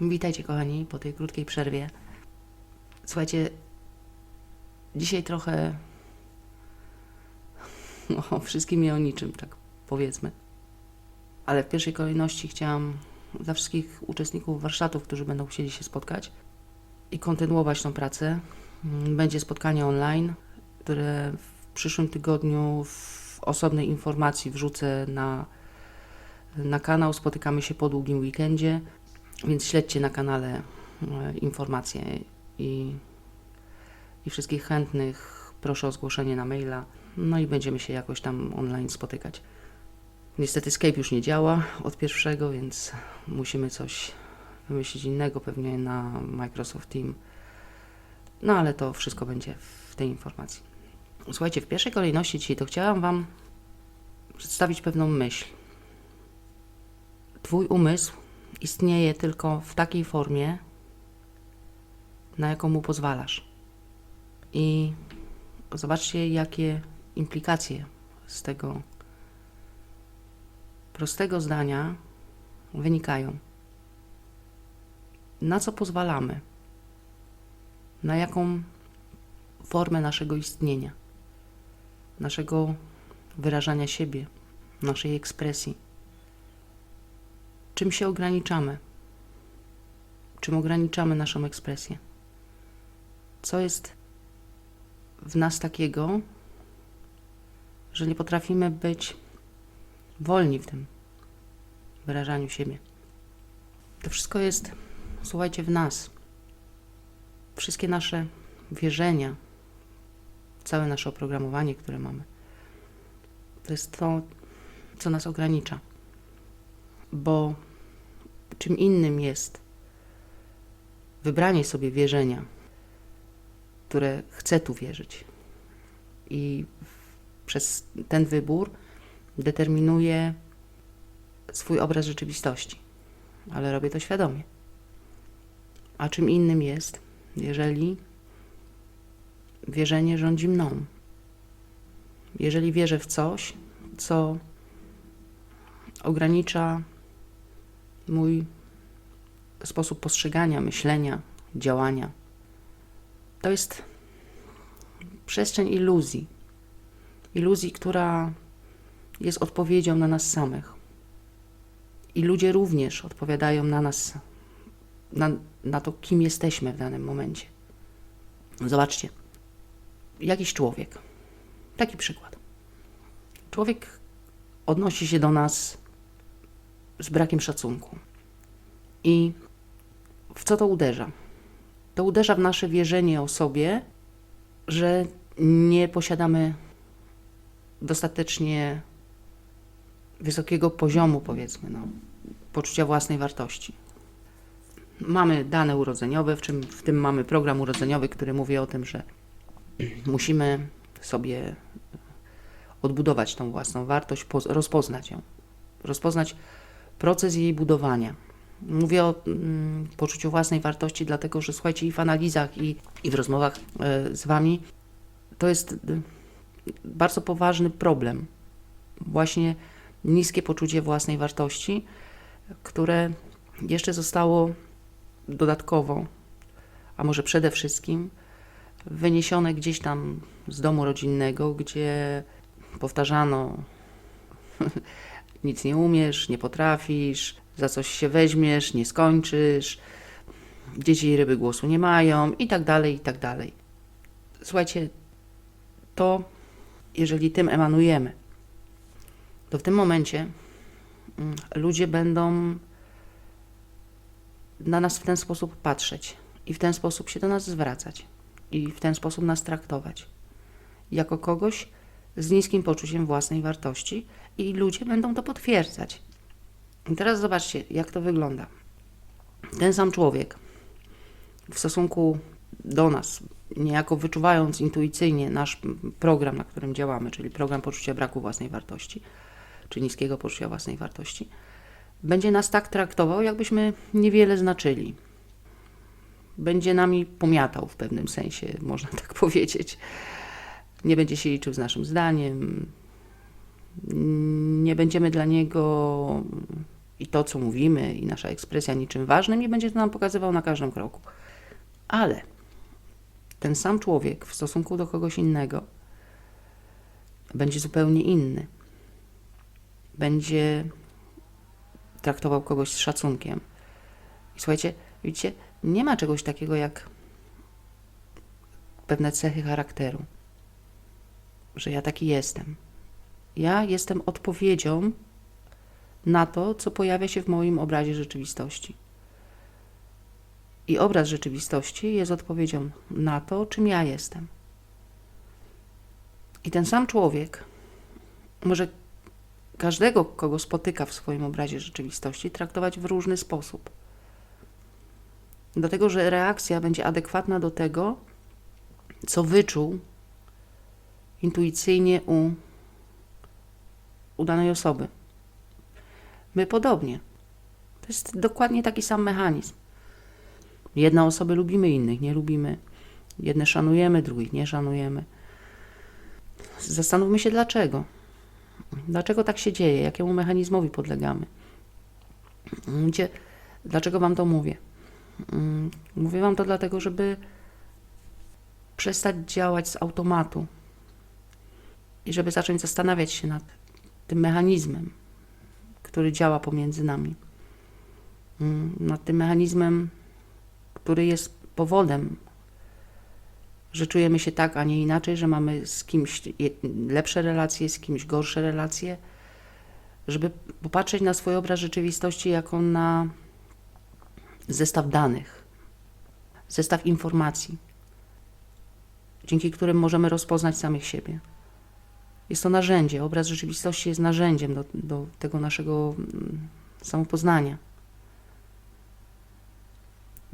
Witajcie, kochani, po tej krótkiej przerwie. Słuchajcie, dzisiaj trochę o wszystkim i o niczym, tak powiedzmy. Ale w pierwszej kolejności chciałam dla wszystkich uczestników warsztatów, którzy będą chcieli się spotkać i kontynuować tą pracę. Mm, Będzie spotkanie online, które w przyszłym tygodniu w osobnej informacji wrzucę na, na kanał. Spotykamy się po długim weekendzie. Więc śledźcie na kanale e, informacje i, i wszystkich chętnych proszę o zgłoszenie na maila. No i będziemy się jakoś tam online spotykać. Niestety Skype już nie działa od pierwszego, więc musimy coś wymyślić innego, pewnie na Microsoft Team. No ale to wszystko będzie w tej informacji. Słuchajcie, w pierwszej kolejności dzisiaj to chciałam Wam przedstawić pewną myśl. Twój umysł istnieje tylko w takiej formie, na jaką mu pozwalasz. I zobaczcie, jakie implikacje z tego prostego zdania wynikają. Na co pozwalamy? Na jaką formę naszego istnienia, naszego wyrażania siebie, naszej ekspresji czym się ograniczamy? Czym ograniczamy naszą ekspresję? Co jest w nas takiego, że nie potrafimy być wolni w tym wyrażaniu siebie? To wszystko jest, słuchajcie, w nas. Wszystkie nasze wierzenia, całe nasze oprogramowanie, które mamy, to jest to, co nas ogranicza bo czym innym jest wybranie sobie wierzenia, które chcę tu wierzyć. I przez ten wybór determinuję swój obraz rzeczywistości, ale robię to świadomie. A czym innym jest, jeżeli wierzenie rządzi mną. Jeżeli wierzę w coś, co ogranicza mój sposób postrzegania, myślenia, działania. To jest przestrzeń iluzji. Iluzji, która jest odpowiedzią na nas samych. I ludzie również odpowiadają na nas, na, na to, kim jesteśmy w danym momencie. Zobaczcie, jakiś człowiek, taki przykład. Człowiek odnosi się do nas z brakiem szacunku. I w co to uderza? To uderza w nasze wierzenie o sobie, że nie posiadamy dostatecznie wysokiego poziomu, powiedzmy, no, poczucia własnej wartości. Mamy dane urodzeniowe, w, czym, w tym mamy program urodzeniowy, który mówi o tym, że musimy sobie odbudować tą własną wartość, rozpoznać ją. Rozpoznać proces jej budowania. Mówię o mm, poczuciu własnej wartości, dlatego że słuchajcie, i w analizach, i, i w rozmowach y, z Wami to jest y, bardzo poważny problem. Właśnie niskie poczucie własnej wartości, które jeszcze zostało dodatkowo, a może przede wszystkim, wyniesione gdzieś tam z domu rodzinnego, gdzie powtarzano nic nie umiesz, nie potrafisz, za coś się weźmiesz, nie skończysz, dzieci i ryby głosu nie mają i tak dalej, i tak dalej. Słuchajcie, to jeżeli tym emanujemy, to w tym momencie mm, ludzie będą na nas w ten sposób patrzeć i w ten sposób się do nas zwracać i w ten sposób nas traktować. Jako kogoś z niskim poczuciem własnej wartości i ludzie będą to potwierdzać. I teraz zobaczcie, jak to wygląda. Ten sam człowiek w stosunku do nas, niejako wyczuwając intuicyjnie nasz program, na którym działamy, czyli program poczucia braku własnej wartości, czy niskiego poczucia własnej wartości, będzie nas tak traktował, jakbyśmy niewiele znaczyli. Będzie nami pomiatał w pewnym sensie, można tak powiedzieć. Nie będzie się liczył z naszym zdaniem, nie będziemy dla niego i to, co mówimy, i nasza ekspresja niczym ważnym, i będzie to nam pokazywał na każdym kroku. Ale ten sam człowiek w stosunku do kogoś innego będzie zupełnie inny. Będzie traktował kogoś z szacunkiem. I słuchajcie, widzicie, nie ma czegoś takiego jak pewne cechy charakteru, że ja taki jestem. Ja jestem odpowiedzią na to, co pojawia się w moim obrazie rzeczywistości. I obraz rzeczywistości jest odpowiedzią na to, czym ja jestem. I ten sam człowiek może każdego, kogo spotyka w swoim obrazie rzeczywistości, traktować w różny sposób. Dlatego, że reakcja będzie adekwatna do tego, co wyczuł intuicyjnie u, u danej osoby. My podobnie. To jest dokładnie taki sam mechanizm. Jedne osoby lubimy, innych nie lubimy. Jedne szanujemy, drugich nie szanujemy. Zastanówmy się dlaczego. Dlaczego tak się dzieje? Jakiemu mechanizmowi podlegamy? Wiecie, dlaczego Wam to mówię? Mm, Mówię Wam to dlatego, żeby przestać działać z automatu i żeby zacząć zastanawiać się nad tym mechanizmem, który działa pomiędzy nami. Mm, Nad tym mechanizmem, który jest powodem, że czujemy się tak, a nie inaczej, że mamy z kimś lepsze relacje, z kimś gorsze relacje, żeby popatrzeć na swój obraz rzeczywistości jako na zestaw danych, zestaw informacji, dzięki którym możemy rozpoznać samych siebie. Jest to narzędzie, obraz rzeczywistości jest narzędziem do, do tego naszego mm, samopoznania.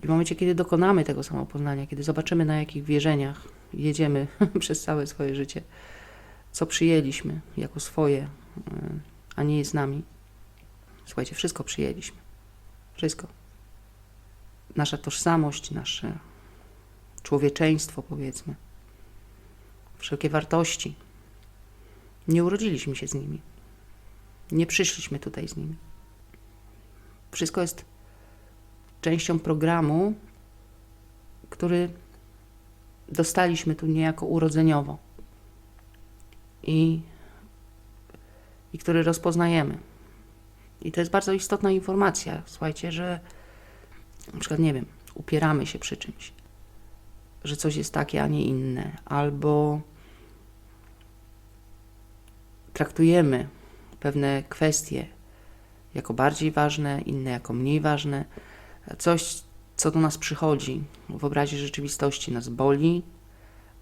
I w momencie, kiedy dokonamy tego samopoznania, kiedy zobaczymy, na jakich wierzeniach jedziemy przez całe swoje życie, co przyjęliśmy jako swoje, y, a nie jest z nami. Słuchajcie, wszystko przyjęliśmy. Wszystko. Nasza tożsamość, nasze człowieczeństwo, powiedzmy, wszelkie wartości. Nie urodziliśmy się z nimi. Nie przyszliśmy tutaj z nimi. Wszystko jest częścią programu, który dostaliśmy tu niejako urodzeniowo i, i który rozpoznajemy. I to jest bardzo istotna informacja, słuchajcie, że na przykład, nie wiem, upieramy się przy czymś, że coś jest takie, a nie inne, albo traktujemy pewne kwestie jako bardziej ważne, inne jako mniej ważne. Coś, co do nas przychodzi w obrazie rzeczywistości, nas boli,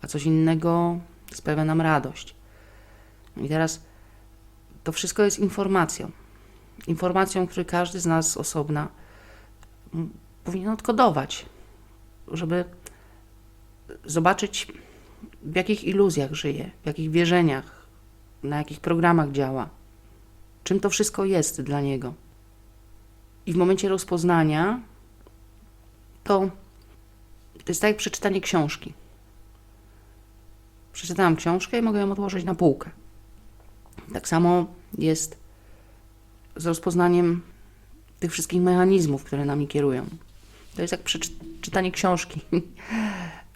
a coś innego sprawia nam radość. I teraz to wszystko jest informacją. Informacją, którą każdy z nas osobna powinien odkodować, żeby zobaczyć, w jakich iluzjach żyje, w jakich wierzeniach, na jakich programach działa, czym to wszystko jest dla niego. I w momencie rozpoznania to, to jest tak jak przeczytanie książki. Przeczytałam książkę i mogę ją odłożyć na półkę. Tak samo jest z rozpoznaniem tych wszystkich mechanizmów, które nami kierują. To jest jak przeczytanie książki.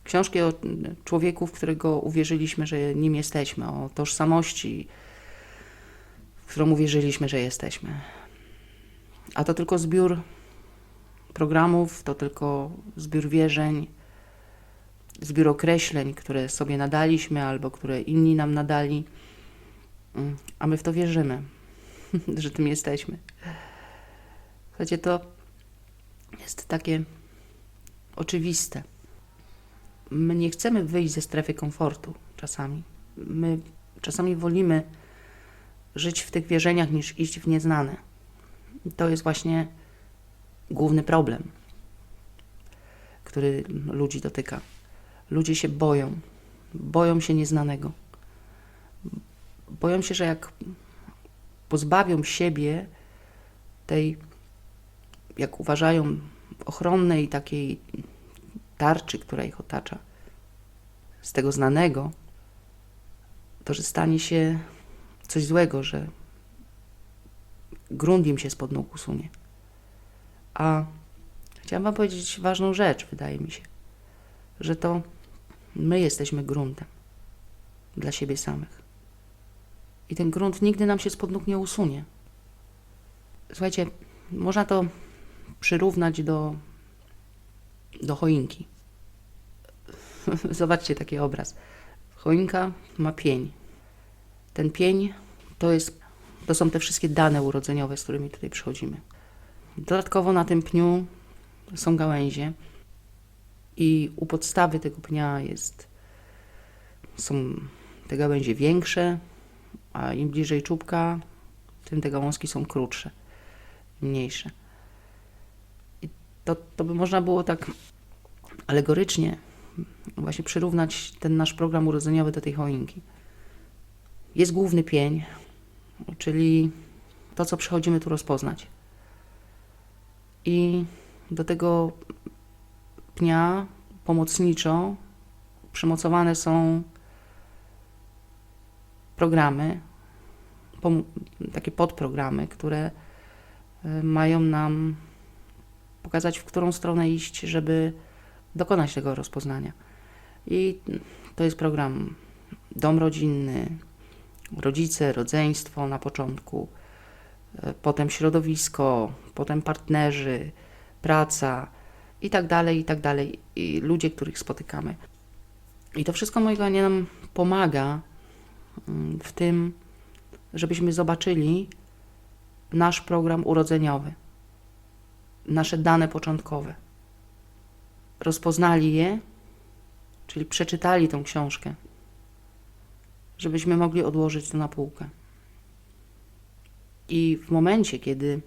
Książki o człowieku, w którego uwierzyliśmy, że nim jesteśmy, o tożsamości, w którą uwierzyliśmy, że jesteśmy. A to tylko zbiór programów, to tylko zbiór wierzeń, zbiór określeń, które sobie nadaliśmy albo które inni nam nadali, Mm, a my w to wierzymy, że tym jesteśmy. Słuchajcie, to jest takie oczywiste. My nie chcemy wyjść ze strefy komfortu czasami. My czasami wolimy żyć w tych wierzeniach niż iść w nieznane. I to jest właśnie główny problem, który ludzi dotyka. Ludzie się boją, boją się nieznanego. Boją się, że jak pozbawią siebie tej, jak uważają, ochronnej takiej tarczy, która ich otacza, z tego znanego, to że stanie się coś złego, że grunt im się spod nóg usunie. A chciałam Wam powiedzieć ważną rzecz, wydaje mi się, że to my jesteśmy gruntem dla siebie samych. I ten grunt nigdy nam się spod nóg nie usunie. Słuchajcie, można to przyrównać do, do choinki. Zobaczcie taki obraz. Choinka ma pień. Ten pień to, jest, to są te wszystkie dane urodzeniowe, z którymi tutaj przychodzimy. Dodatkowo na tym pniu są gałęzie i u podstawy tego pnia jest, są te gałęzie większe, a im bliżej czubka, tym te gałązki są krótsze, mniejsze. I to, to by można było tak alegorycznie właśnie przyrównać ten nasz program urodzeniowy do tej choinki. Jest główny pień, czyli to, co przychodzimy tu rozpoznać. I do tego pnia pomocniczo przymocowane są programy, takie podprogramy, które y, mają nam pokazać, w którą stronę iść, żeby dokonać tego rozpoznania. I to jest program dom rodzinny, rodzice, rodzeństwo na początku, y, potem środowisko, potem partnerzy, praca i tak dalej, i tak dalej, i ludzie, których spotykamy. I to wszystko, Kochani, nam pomaga mm, w tym, żebyśmy zobaczyli nasz program urodzeniowy, nasze dane początkowe. Rozpoznali je, czyli przeczytali tą książkę, żebyśmy mogli odłożyć to na półkę. I w momencie, kiedy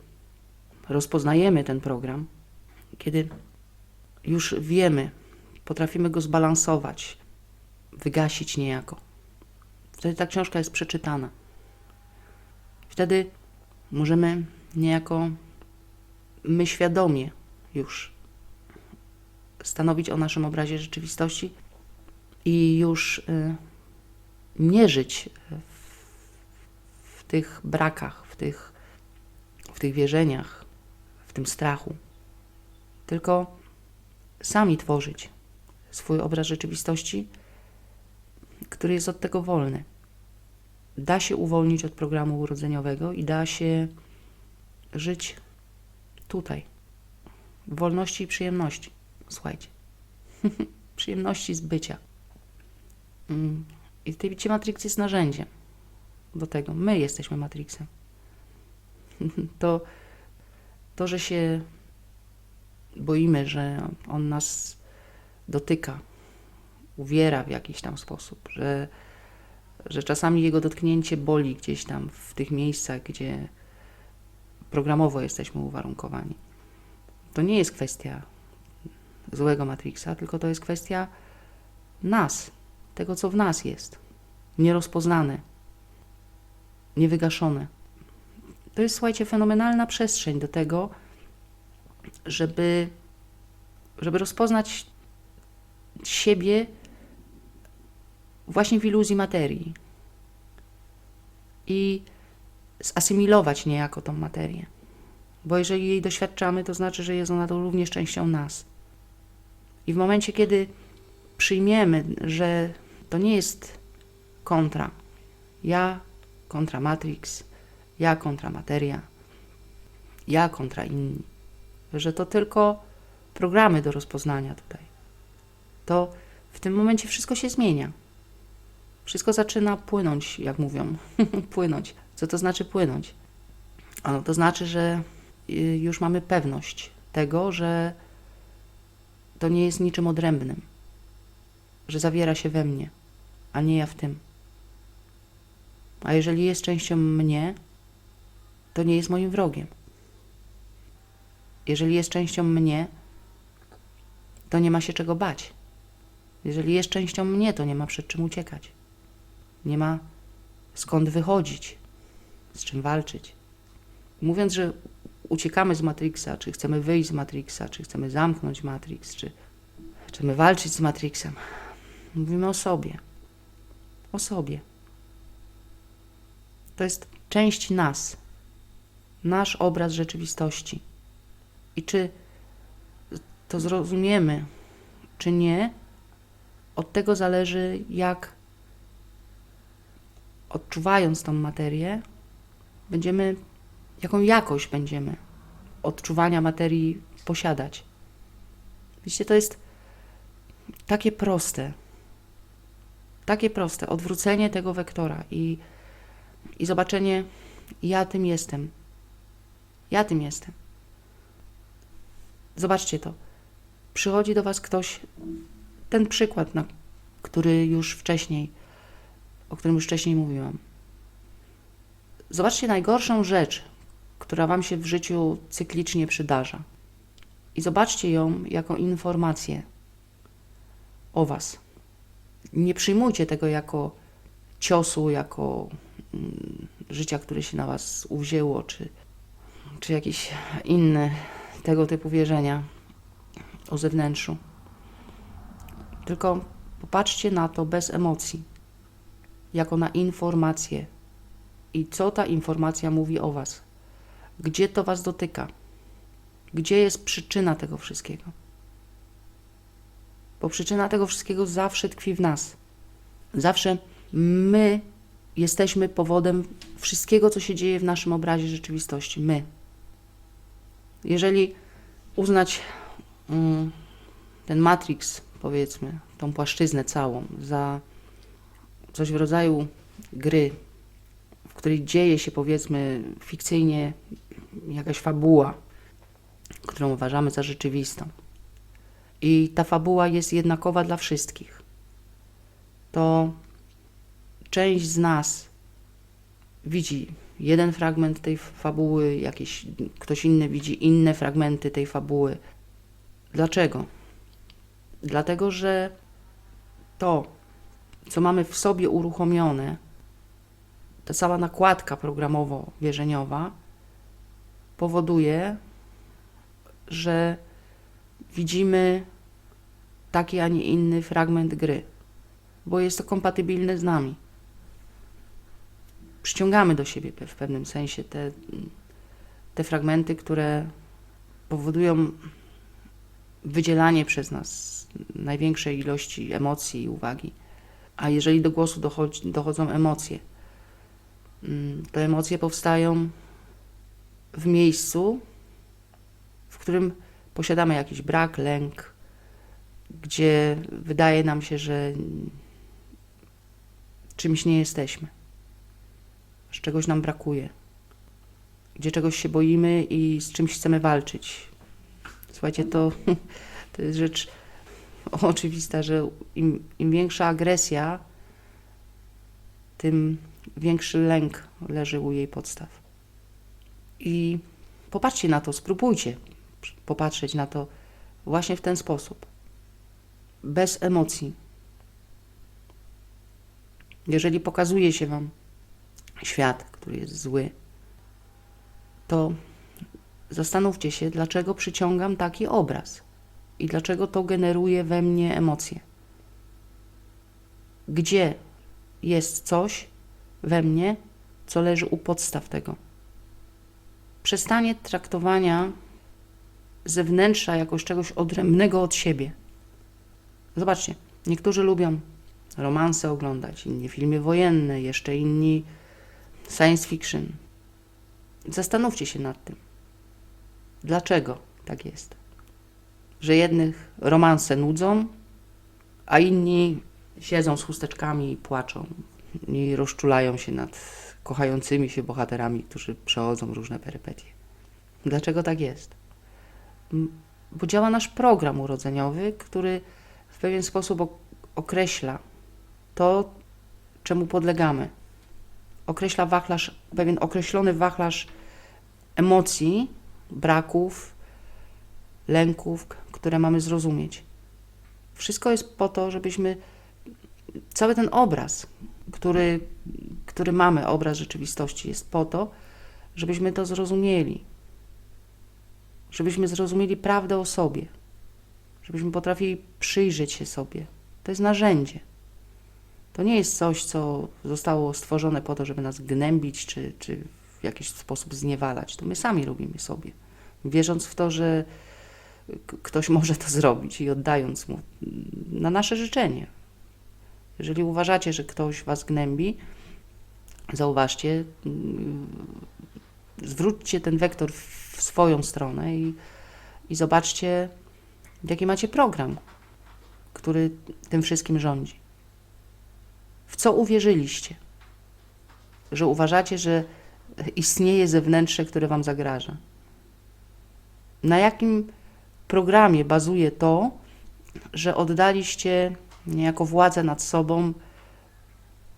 rozpoznajemy ten program, kiedy już wiemy, potrafimy go zbalansować, wygasić niejako, wtedy ta książka jest przeczytana. Wtedy możemy niejako my świadomie już stanowić o naszym obrazie rzeczywistości i już y, nie żyć w, tych brakach, w tych, w tych wierzeniach, w tym strachu, tylko sami tworzyć swój obraz rzeczywistości, który jest od tego wolny da się uwolnić od programu urodzeniowego i da się żyć tutaj. W wolności i przyjemności. Słuchajcie. przyjemności z bycia. Mm. I w tej bicie Matrix jest narzędziem do tego. My jesteśmy Matrixem. to, to, że się boimy, że on nas dotyka, uwiera w jakiś tam sposób, że że czasami jego dotknięcie boli gdzieś tam w tych miejscach, gdzie programowo jesteśmy uwarunkowani. To nie jest kwestia złego Matrixa, tylko to jest kwestia nas, tego co w nas jest, nierozpoznane, niewygaszone. To jest, słuchajcie, fenomenalna przestrzeń do tego, żeby, żeby rozpoznać siebie właśnie w iluzji materii i zasymilować niejako tą materię. Bo jeżeli jej doświadczamy, to znaczy, że jest ona to również częścią nas. I w momencie, kiedy przyjmiemy, że to nie jest kontra, ja kontra Matrix, ja kontra materia, ja kontra inni, że to tylko programy do rozpoznania tutaj, to w tym momencie wszystko się zmienia. Wszystko zaczyna płynąć, jak mówią. płynąć. Co to znaczy płynąć? Ano, to znaczy, że y, już mamy pewność tego, że to nie jest niczym odrębnym, że zawiera się we mnie, a nie ja w tym. A jeżeli jest częścią mnie, to nie jest moim wrogiem. Jeżeli jest częścią mnie, to nie ma się czego bać. Jeżeli jest częścią mnie, to nie ma przed czym uciekać. Nie ma skąd wychodzić, z czym walczyć. Mówiąc, że uciekamy z Matrixa, czy chcemy wyjść z Matrixa, czy chcemy zamknąć Matrix, czy chcemy walczyć z Matrixem, mówimy o sobie. O sobie. To jest część nas. nasz obraz rzeczywistości. I czy to zrozumiemy, czy nie, od tego zależy, jak odczuwając tą materię, będziemy, jaką jakość będziemy odczuwania materii posiadać. Widzicie, to jest takie proste. Takie proste. Odwrócenie tego wektora i, i zobaczenie, ja tym jestem. Ja tym jestem. Zobaczcie to. Przychodzi do Was ktoś, ten przykład, na który już wcześniej, o którym już wcześniej mówiłam. Zobaczcie najgorszą rzecz, która Wam się w życiu cyklicznie przydarza. I zobaczcie ją jako informację o Was. Nie przyjmujcie tego jako ciosu, jako mm, życia, które się na Was uwzięło, czy, czy jakieś inne tego typu wierzenia o zewnętrzu. Tylko popatrzcie na to bez emocji, jako na informację. I co ta informacja mówi o Was? Gdzie to Was dotyka? Gdzie jest przyczyna tego wszystkiego? Bo przyczyna tego wszystkiego zawsze tkwi w nas. Zawsze my jesteśmy powodem wszystkiego, co się dzieje w naszym obrazie rzeczywistości. My. Jeżeli uznać mm, ten Matrix, powiedzmy, tą płaszczyznę całą, za coś w rodzaju gry, w której dzieje się, powiedzmy, fikcyjnie jakaś fabuła, którą uważamy za rzeczywistą. I ta fabuła jest jednakowa dla wszystkich. To część z nas widzi jeden fragment tej fabuły, jakiś ktoś inny widzi inne fragmenty tej fabuły. Dlaczego? Dlatego, że to, co mamy w sobie uruchomione, ta cała nakładka programowo-wierzeniowa powoduje, że widzimy taki, a nie inny fragment gry, bo jest to kompatybilne z nami. Przyciągamy do siebie w pewnym sensie te, te fragmenty, które powodują wydzielanie przez nas największej ilości emocji i uwagi. A jeżeli do głosu dochodzi, dochodzą emocje, mm, to emocje powstają w miejscu, w którym posiadamy jakiś brak, lęk, gdzie wydaje nam się, że czymś nie jesteśmy, że czegoś nam brakuje, gdzie czegoś się boimy i z czymś chcemy walczyć. Słuchajcie, to, to jest rzecz oczywista, że im, im większa agresja, tym większy lęk leży u jej podstaw. I popatrzcie na to, spróbujcie popatrzeć na to właśnie w ten sposób. Bez emocji. Jeżeli pokazuje się Wam świat, który jest zły, to zastanówcie się, dlaczego przyciągam taki obraz i dlaczego to generuje we mnie emocje. Gdzie jest coś we mnie, co leży u podstaw tego. Przestanie traktowania zewnętrza jakoś czegoś odrębnego od siebie. Zobaczcie, niektórzy lubią romanse oglądać, inni filmy wojenne, jeszcze inni science fiction. Zastanówcie się nad tym. Dlaczego tak jest? Że jednych romanse nudzą, a inni siedzą z chusteczkami i płaczą i rozczulają się nad kochającymi się bohaterami, którzy przechodzą różne perypetie. Dlaczego tak jest? Bo działa nasz program urodzeniowy, który w pewien sposób określa to, czemu podlegamy. Określa wachlarz, pewien określony wachlarz emocji, braków, lęków, które mamy zrozumieć. Wszystko jest po to, żebyśmy cały ten obraz, który, który mamy, obraz rzeczywistości, jest po to, żebyśmy to zrozumieli. Żebyśmy zrozumieli prawdę o sobie. Żebyśmy potrafili przyjrzeć się sobie. To jest narzędzie. To nie jest coś, co zostało stworzone po to, żeby nas gnębić, czy, czy w jakiś sposób zniewalać. To my sami robimy sobie, wierząc w to, że ktoś może to zrobić i oddając mu mm, na nasze życzenie. Jeżeli uważacie, że ktoś was gnębi, zauważcie, mm, zwróćcie ten wektor w swoją stronę i, i zobaczcie, jaki macie program, który tym wszystkim rządzi. W co uwierzyliście? Że uważacie, że istnieje zewnętrzne, które wam zagraża. Na jakim programie bazuje to, że oddaliście niejako władzę nad sobą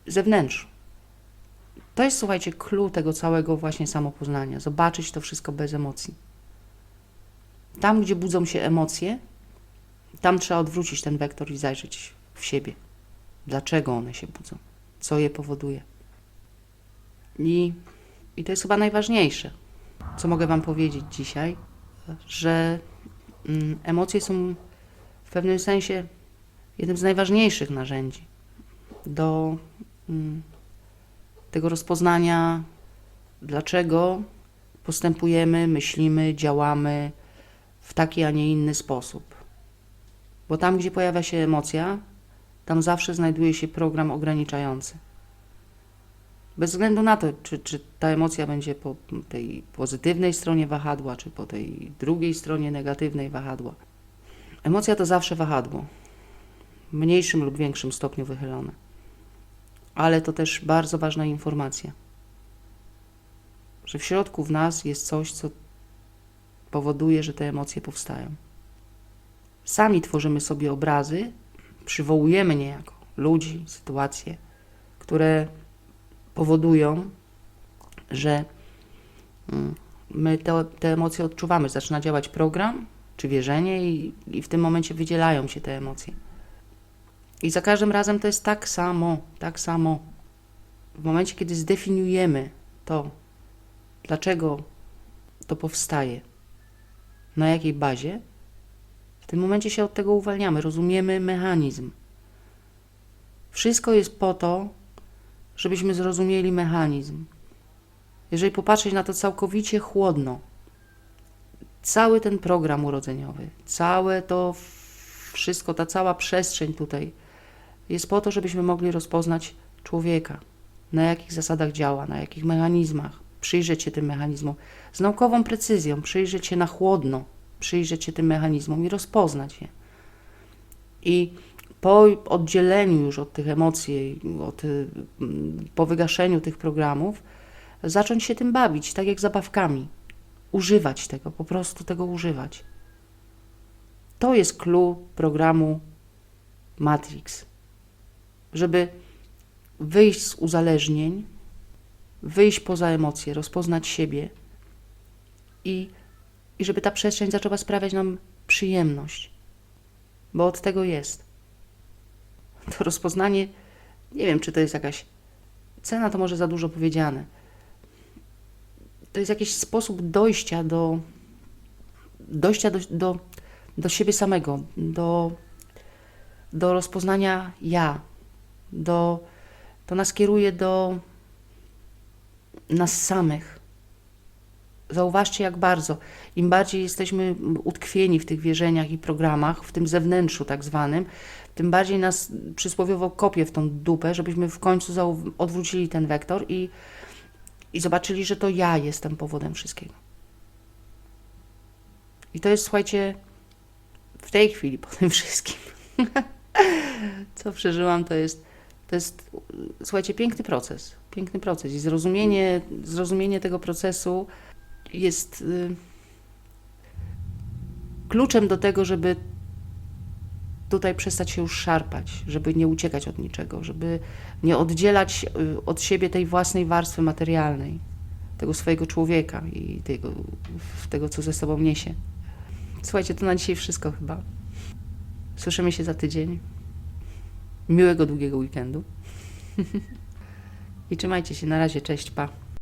zewnętrzną? To jest, słuchajcie, clue tego całego właśnie samopoznania. Zobaczyć to wszystko bez emocji. Tam, gdzie budzą się emocje, tam trzeba odwrócić ten wektor i zajrzeć w siebie. Dlaczego one się budzą? Co je powoduje? I, I to jest chyba najważniejsze, co mogę Wam powiedzieć dzisiaj, że mm, emocje są w pewnym sensie jednym z najważniejszych narzędzi do mm, tego rozpoznania, dlaczego postępujemy, myślimy, działamy w taki, a nie inny sposób. Bo tam, gdzie pojawia się emocja, tam zawsze znajduje się program ograniczający. Bez względu na to, czy, czy ta emocja będzie po tej pozytywnej stronie wahadła, czy po tej drugiej stronie negatywnej wahadła. Emocja to zawsze wahadło, w mniejszym lub większym stopniu wychylone. Ale to też bardzo ważna informacja, że w środku w nas jest coś, co powoduje, że te emocje powstają. Sami tworzymy sobie obrazy, przywołujemy niejako ludzi, sytuacje, które powodują, że mm, my te, te emocje odczuwamy. Zaczyna działać program czy wierzenie, i, i w tym momencie wydzielają się te emocje. I za każdym razem to jest tak samo, tak samo. W momencie, kiedy zdefiniujemy to, dlaczego to powstaje, na jakiej bazie, w tym momencie się od tego uwalniamy, rozumiemy mechanizm. Wszystko jest po to, żebyśmy zrozumieli mechanizm. Jeżeli popatrzeć na to całkowicie chłodno, cały ten program urodzeniowy, całe to wszystko, ta cała przestrzeń tutaj jest po to, żebyśmy mogli rozpoznać człowieka, na jakich zasadach działa, na jakich mechanizmach, przyjrzeć się tym mechanizmom z naukową precyzją, przyjrzeć się na chłodno, przyjrzeć się tym mechanizmom i rozpoznać je. I po oddzieleniu już od tych emocji, od, mm, po wygaszeniu tych programów, zacząć się tym bawić, tak jak zabawkami. Używać tego, po prostu tego używać. To jest clue programu Matrix. Żeby wyjść z uzależnień, wyjść poza emocje, rozpoznać siebie i, i żeby ta przestrzeń zaczęła sprawiać nam przyjemność, bo od tego jest. To rozpoznanie, nie wiem, czy to jest jakaś cena, to może za dużo powiedziane. To jest jakiś sposób dojścia do dojścia do, do, do siebie samego, do, do rozpoznania ja, do, to nas kieruje do nas samych. Zauważcie, jak bardzo. Im bardziej jesteśmy utkwieni w tych wierzeniach i programach, w tym zewnętrzu tak zwanym, tym bardziej nas przysłowiowo kopie w tą dupę, żebyśmy w końcu odwrócili ten wektor i, i zobaczyli, że to ja jestem powodem wszystkiego. I to jest, słuchajcie, w tej chwili po tym wszystkim, co przeżyłam, to jest, to jest, słuchajcie, piękny proces. Piękny proces. I zrozumienie, zrozumienie tego procesu jest y, kluczem do tego, żeby tutaj przestać się już szarpać, żeby nie uciekać od niczego, żeby nie oddzielać y, od siebie tej własnej warstwy materialnej, tego swojego człowieka i tego, tego co ze sobą niesie. Słuchajcie, to na dzisiaj wszystko chyba. Słyszymy się za tydzień. Miłego, długiego weekendu. I trzymajcie się. Na razie. Cześć, pa.